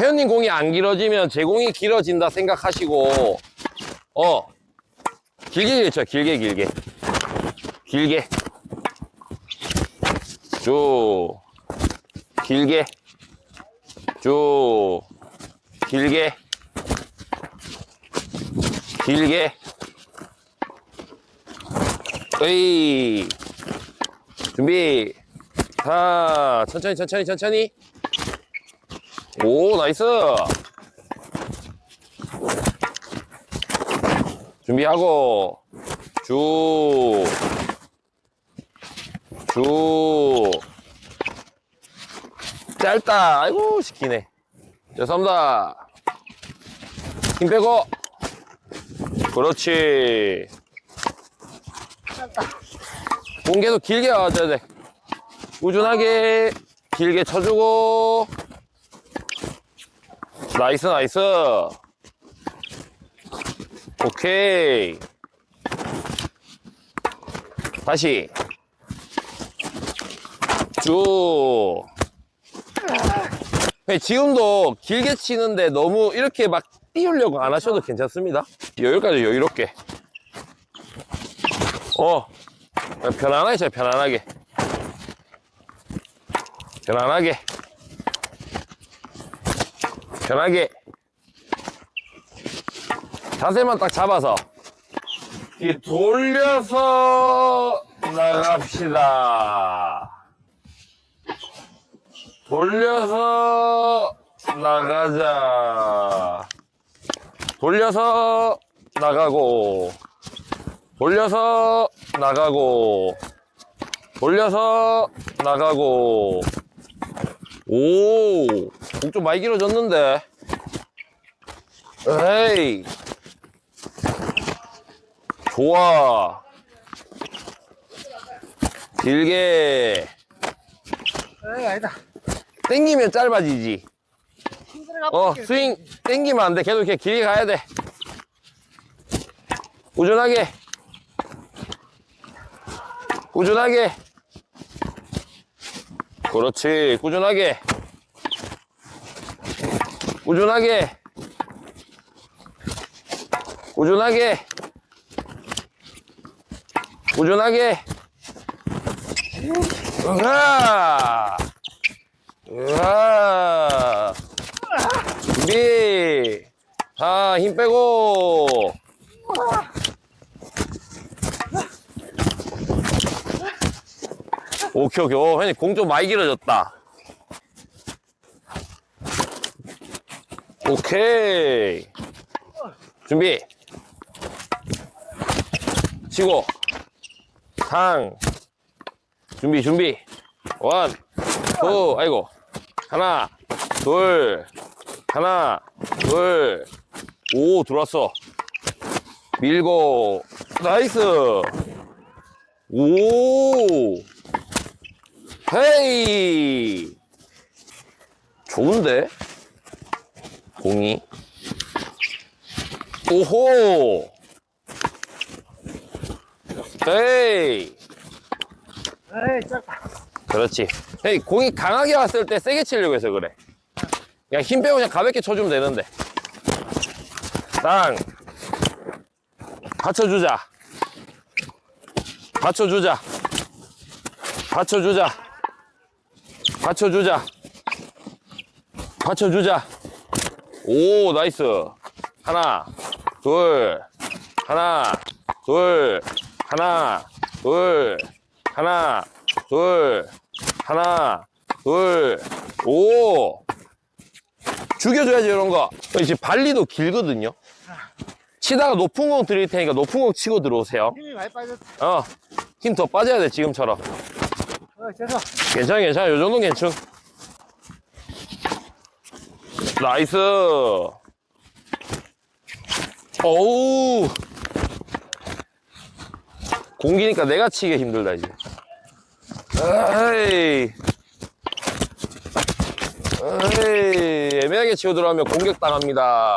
회원님 공이 안 길어지면 제 공이 길어진다 생각하시고 어 길게 쳐 길게 길게. 길게. 쭉. 길게. 쭉. 길게. 길게. 에이. 준비. 자 천천히 천천히 천천히 오 나이스. 준비하고. 쭉 쭉 짧다. 아이고 시키네. 죄송합니다. 힘 빼고. 그렇지. 공개도 길게 와줘야 돼. 꾸준하게 길게 쳐주고 나이스 나이스. 오케이. 다시. 쭉. 네, 지금도 길게 치는데 너무 이렇게 막 띄우려고 안 하셔도 괜찮습니다. 여기까지 여유롭게. 어. 편안하게 쳐요 편안하게. 편안하게 편하게. 자세만 딱 잡아서. 이 돌려서 나갑시다. 돌려서 나가자. 돌려서 나가고. 돌려서 나가고. 돌려서 나가고. 오, 목 좀 많이 길어졌는데. 에이. 좋아. 길게. 에이, 아니다. 땡기면 짧아지지. 어, 스윙 땡기면 안 돼. 계속 이렇게 길게 가야 돼. 꾸준하게. 꾸준하게. 그렇지. 꾸준하게. 꾸준하게. 꾸준하게. 꾸준하게. 으아! 으아! 준비. 자, 힘 빼고. 오케이, 오케이. 오, 형님, 공 좀 많이 길어졌다. 오케이. 준비. 치고. 상. 준비, 준비. 원, 투, 아이고. 하나, 둘, 하나, 둘, 오, 들어왔어. 밀고, 나이스. 오, 헤이. 좋은데? 공이. 오호. 헤이. 에이, 짧다. 그렇지. 헤이, 공이 강하게 왔을 때 세게 치려고 해서 그래. 그냥 힘 빼고 그냥 가볍게 쳐주면 되는데. 땅. 받쳐주자. 받쳐주자. 받쳐주자. 받쳐주자. 받쳐주자. 오, 나이스. 하나, 둘, 하나, 둘, 하나, 둘, 하나, 둘, 하나, 둘, 오. 죽여줘야지, 이런 거. 이제 발리도 길거든요. 치다가 높은 공 드릴 테니까 높은 공 치고 들어오세요. 힘이 많이 빠졌다. 어, 힘 더 빠져야 돼, 지금처럼. 어. 괜찮아, 괜찮아. 요 정도는 괜찮. 나이스. 어우. 공기니까 내가 치기 힘들다, 이제. 에이. 에이. 애매하게 치고 들어가면 공격 당합니다.